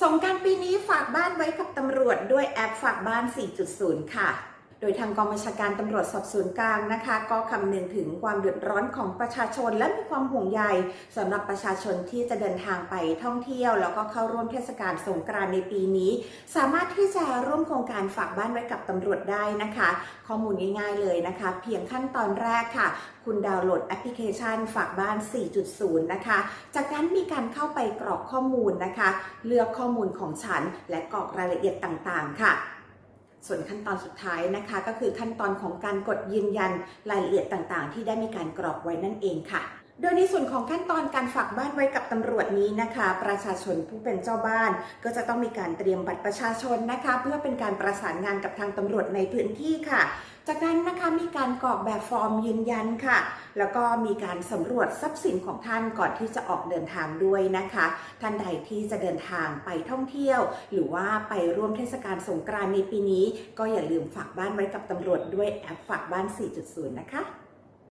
สงการปีนี้ฝากบ้านไว้กับตำรวจด้วยแอปฝากบ้าน 4.0 ค่ะ โดยทางกองบัญชาการตำรวจสอบสวนกลางนะคะ ก็คำนึงถึงความเดือดร้อนของประชาชนและมีความห่วงใยสำหรับประชาชนที่จะเดินทางไปท่องเที่ยว แล้วก็เข้าร่วมเทศกาลสงกรานต์ในปีนี้ สามารถที่จะร่วมโครงการฝากบ้านไว้กับตำรวจได้นะคะ ข้อมูลง่ายๆเลยนะคะ เพียงขั้นตอนแรกค่ะ คุณดาวน์โหลดแอปพลิเคชันฝากบ้าน 4.0 นะคะ จากนั้นมีการเข้าไปกรอกข้อมูลนะคะ เลือกข้อมูลของฉันและกรอกรายละเอียดต่างๆ ค่ะ ส่วนขั้นตอนสุดท้ายนะคะ ก็คือขั้นตอนของการกดยืนยันรายละเอียดต่างๆ ที่ได้มีการกรอกไว้นั่นเองค่ะ โดยในส่วนของขั้นตอนการฝากบ้านไว้กับตำรวจนี้นะคะ ประชาชนผู้เป็นเจ้าบ้าน ก็จะต้องมีการเตรียมบัตรประชาชนนะคะ เพื่อเป็นการประสานงานกับทางตำรวจในพื้นที่ค่ะ จากนั้นนะคะมีการกรอกแบบฟอร์มยืนยันค่ะ แล้วก็มีการสำรวจทรัพย์สินของท่านก่อนที่จะออกเดินทางด้วยนะคะ ท่านใดที่จะเดินทางไปท่องเที่ยว หรือว่าไปร่วมเทศกาลสงกรานต์ในปีนี้ ก็อย่าลืมฝากบ้านไว้กับตำรวจด้วยแอปฝากบ้าน 4.0 นะคะ